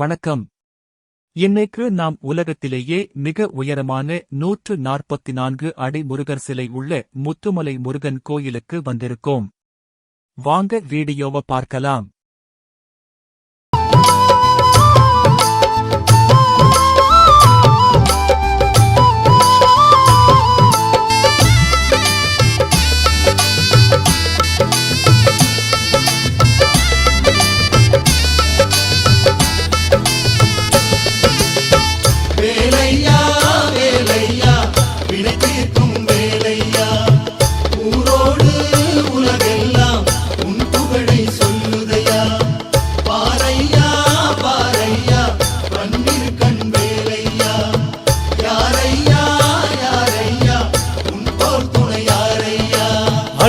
வணக்கம். இன்னைக்கு நாம் உலகத்திலேயே மிக உயரமான நூற்று நாற்பத்தி நான்கு அடி முருகர் சிலை உள்ள முத்துமலை முருகன் கோயிலுக்கு வந்திருக்கோம். வாங்க வீடியோவை பார்க்கலாம்.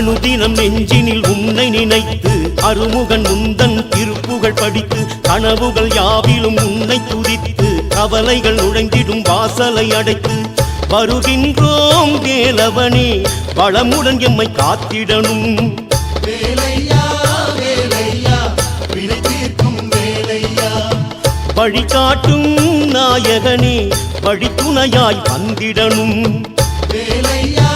அனுதினம் நெஞ்சினில் உன்னை நினைத்து அருமுகன் முந்தன் திருப்புகழ் படித்து கனவுகள் யாவிலும் உன்னை துதித்து கவலைகள் நுழைந்திடும் வாசலை அடைத்து வருகின்றோம் தேலவனே வளமுடன் எம்மை காத்திடணும். வழிகாட்டும் நாயகனே வழித்துணையாய் வந்திடணும். வேலையா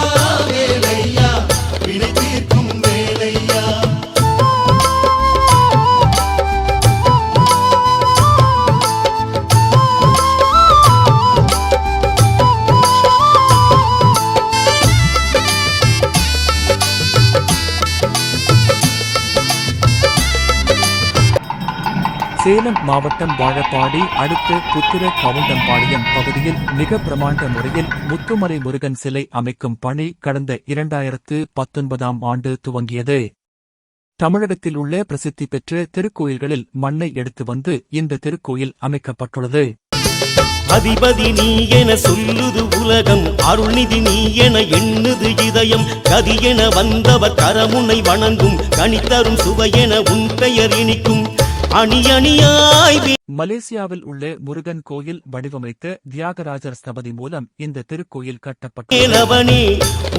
சேலம் மாவட்டம் வாழப்பாடி அடுத்த புத்திர கவுண்டம்பாளையம் பகுதியில் மிக பிரமாண்ட முறையில் முத்துமலை முருகன் சிலை அமைக்கும் பணி கடந்த இரண்டாயிரத்து பத்தொன்பதாம் ஆண்டு துவங்கியது. தமிழகத்தில் உள்ள பிரசித்தி பெற்ற திருக்கோயில்களில் மண்ணை எடுத்து வந்து இந்த திருக்கோயில் அமைக்கப்பட்டுள்ளது. அதிபதி நீ என சொல்லுது உலகம் அருள்நிதி நீ என எண்ணுது இதயம். கதி என வந்தவர் கரமுனை வணங்கும் கனித்தரும் சுவையென உன் பெயர் இனிக்கும். அணி அணியாய் மலேசியாவில் உள்ள முருகன் கோயில் வடிவமைத்த தியாகராஜர் ஸ்தபதி மூலம் இந்த திருக்கோயில் கட்டப்பட்டது.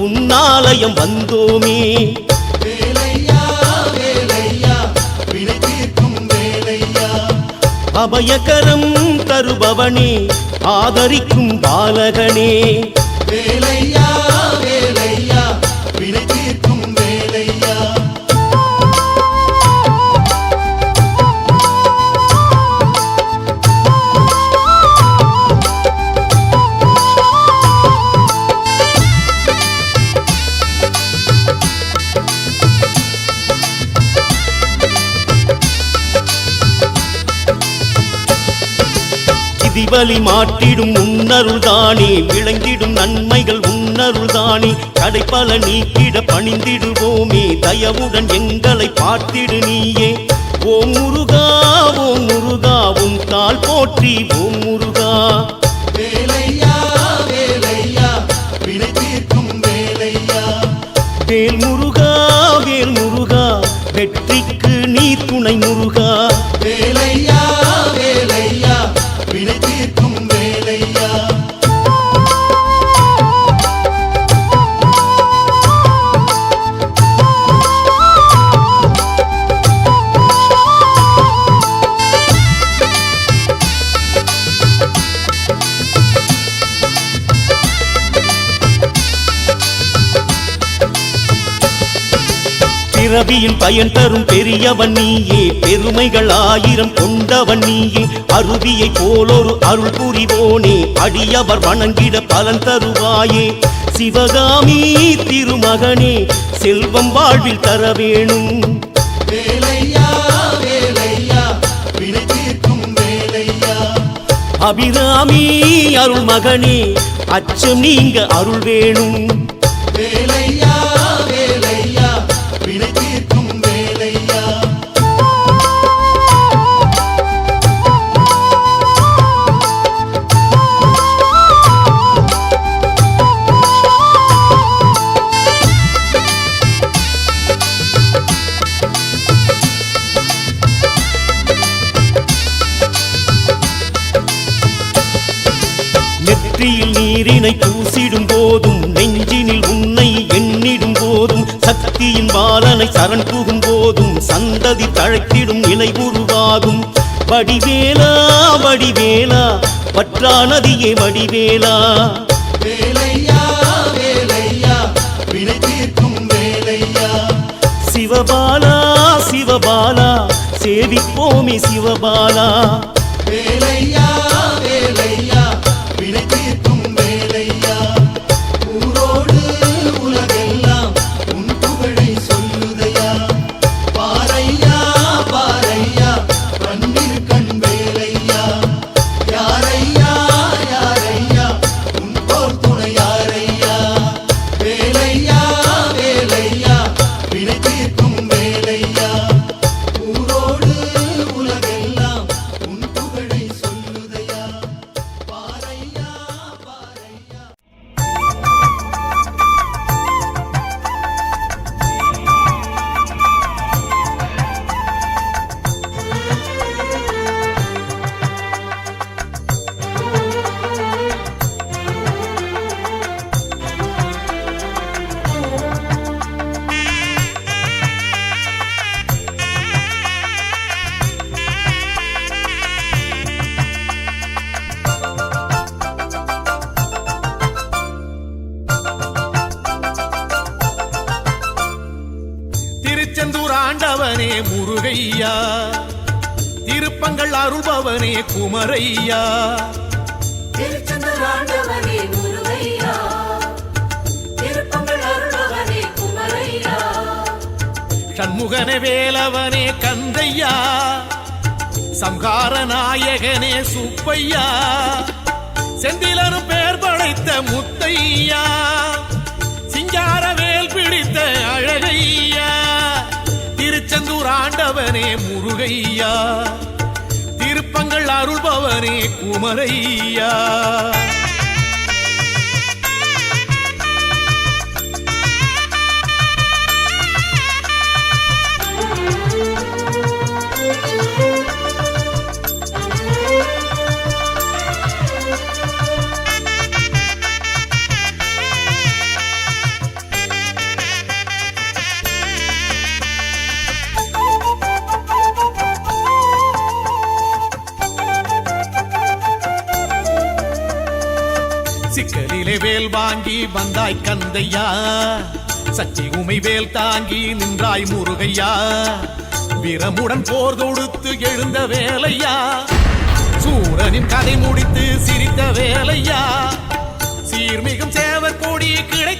உன்னாலயம் வந்தோமே. வேலையா வேலையா வினை தீர்க்கும் வேலையா. அபயகரம் தருபவனே ஆதரிக்கும் பாலகனே. வேலையா வேலையா விதிவலி மாட்டிடும் உன்னருள்தானே விளங்கிடும் நன்மைகள் உன்னருள்தானே கடைப்பல நீக்கிட பணிந்திடுவோமே தயவுடன் எங்களை பார்த்திடு நீயே. ஓம் முருகா ஓம் முருகா உன் கால் போற்றி ஓம் முருகா. பிறவியில் பயன் தரும் பெரியவன் நீயே. பெருமைகள் ஆயிரம் கொண்டவன் நீயே. அருவியை போலொரு அருள் புரிவோனே. அடியவர் வணங்கிட பலன் தருவாயே. சிவகாமி திருமகனே செல்வம் வாழ்வில் தர வேணும். அபிராமி அருள் மகனே அச்சம் நீங்க அருள் வேணும். வேலையா வேலையா வினை தீர்க்கும் வேலையா? நெற்றியில் நீரினை பூசிடும் போதும் நெஞ்சினில் உன்னை சக்தியின் பாலனை சரண் புகும் போதும் சந்ததி தழைத்திடும் நிலை உருவாகும். வடிவேலா வடிவேலா பற்றா நதியே வடிவேலா. சிவபாலா சிவபாலா சேவிப்போமே சிவபாலா. வேலையா திருச்செந்தூர் ஆண்டவனே முருகையா. திருப்பங்கள் அருள்பவனே குமரையா. திருச்செந்தூர் ஆண்டவனே முருகையா சண்முகனே வேலவனே கந்தையா. சம்ஹார நாயகனே சுப்பையா. செந்திலனு பேர் படைத்த முத்தையா. திருச்செந்தூர் ஆண்டவனே முருகையா. திருப்பங்கள் அருள்பவனே குமரையா. வேல் வாங்கி வந்தாய் கந்தையா? சச்சி உமை வேல் தாங்கி நின்றாய் முருகையா? வீரமுடன் போர் தொடுத்து எழுந்த வேலையா? சூரனின் கதை முடித்து சிரித்த வேலையா? சீர்மிகம் சேவர் கொடி கிடை